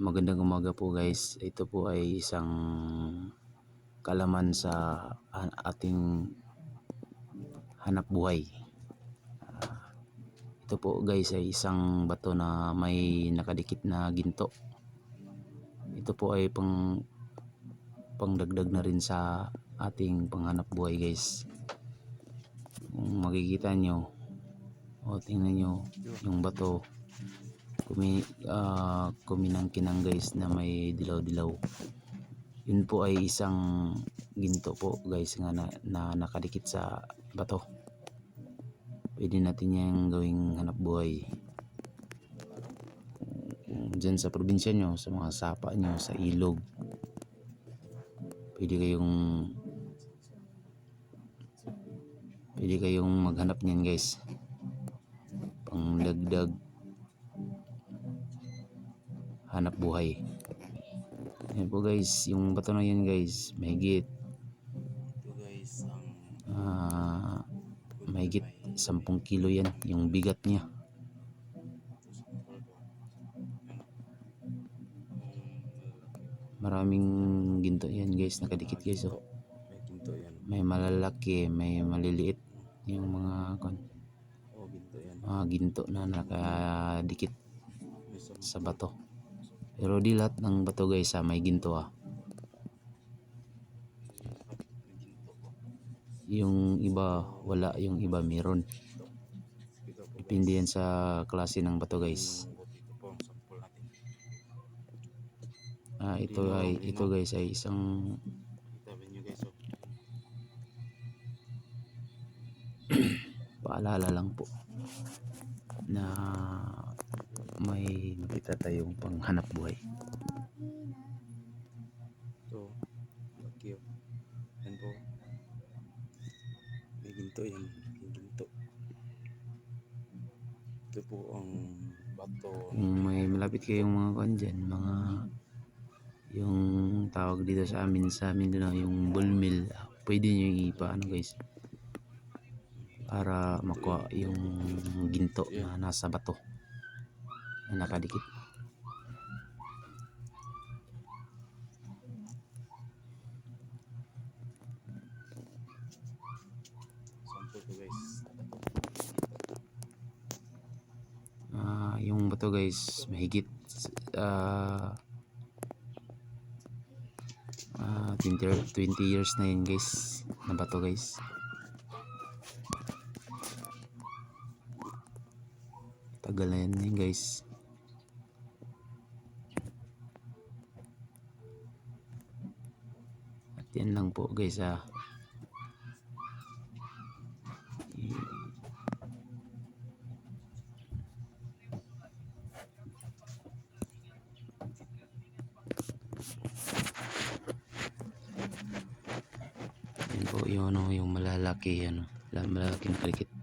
Magandang umaga po guys. Ito po ay isang kalaman sa ating hanap buhay. Ah, ito po guys ay isang bato na may nakadikit na ginto. Ito po ay pang pangdagdag na rin sa ating panghanap buhay guys. Kung makikita nyo o tingnan nyo yung bato kumi ah, kuminang-kinang guys na may dilaw-dilaw. Yun po ay isang ginto po guys nga na, na nakadikit sa bato. Pwede natin yung gawing hanap buhay. Dyan sa probinsya nyo sa mga sapa nyo sa ilog. Pwede kayong pwede kayong maghanap niyan guys. Pang dagdag hanap buhay. Yan po guys, yung bato na yan guys, mahigit ah, mahigit 10 kilo yan, yung bigat niya. Maraming ginto yan guys, nakadikit guys oh. may malalaki, may maliliit yung mga kon Oh, ginto yan. mga ginto na nakadikit sa bato. Pero di lahat ng bato guys ah, may ginto ah. may ginto po. Yung iba wala, yung iba meron. Depende yan sa klase ng bato guys. Ah, ito ay ito guys ay isang paalala lang po na may makita tayong panghanap buhay. Laki oh. Yan po. May ginto yan. May ginto. Ito po ang bato. Kung may malapit kayong mga kan dyan, mga yung tawag dito sa amin sa amin doon yung bull mill, pwede nyo ipaano guys para makuha yung ginto na nasa bato na nakadikit. Guys. Ah, yung bato guys, mahigit ah ah, 20, 20 years na yun guys, na bato guys. Tagal na yan yun guys. Yan lang po guys ah. Yan po yung ano, yung malalaki ano, malalaking kalikit.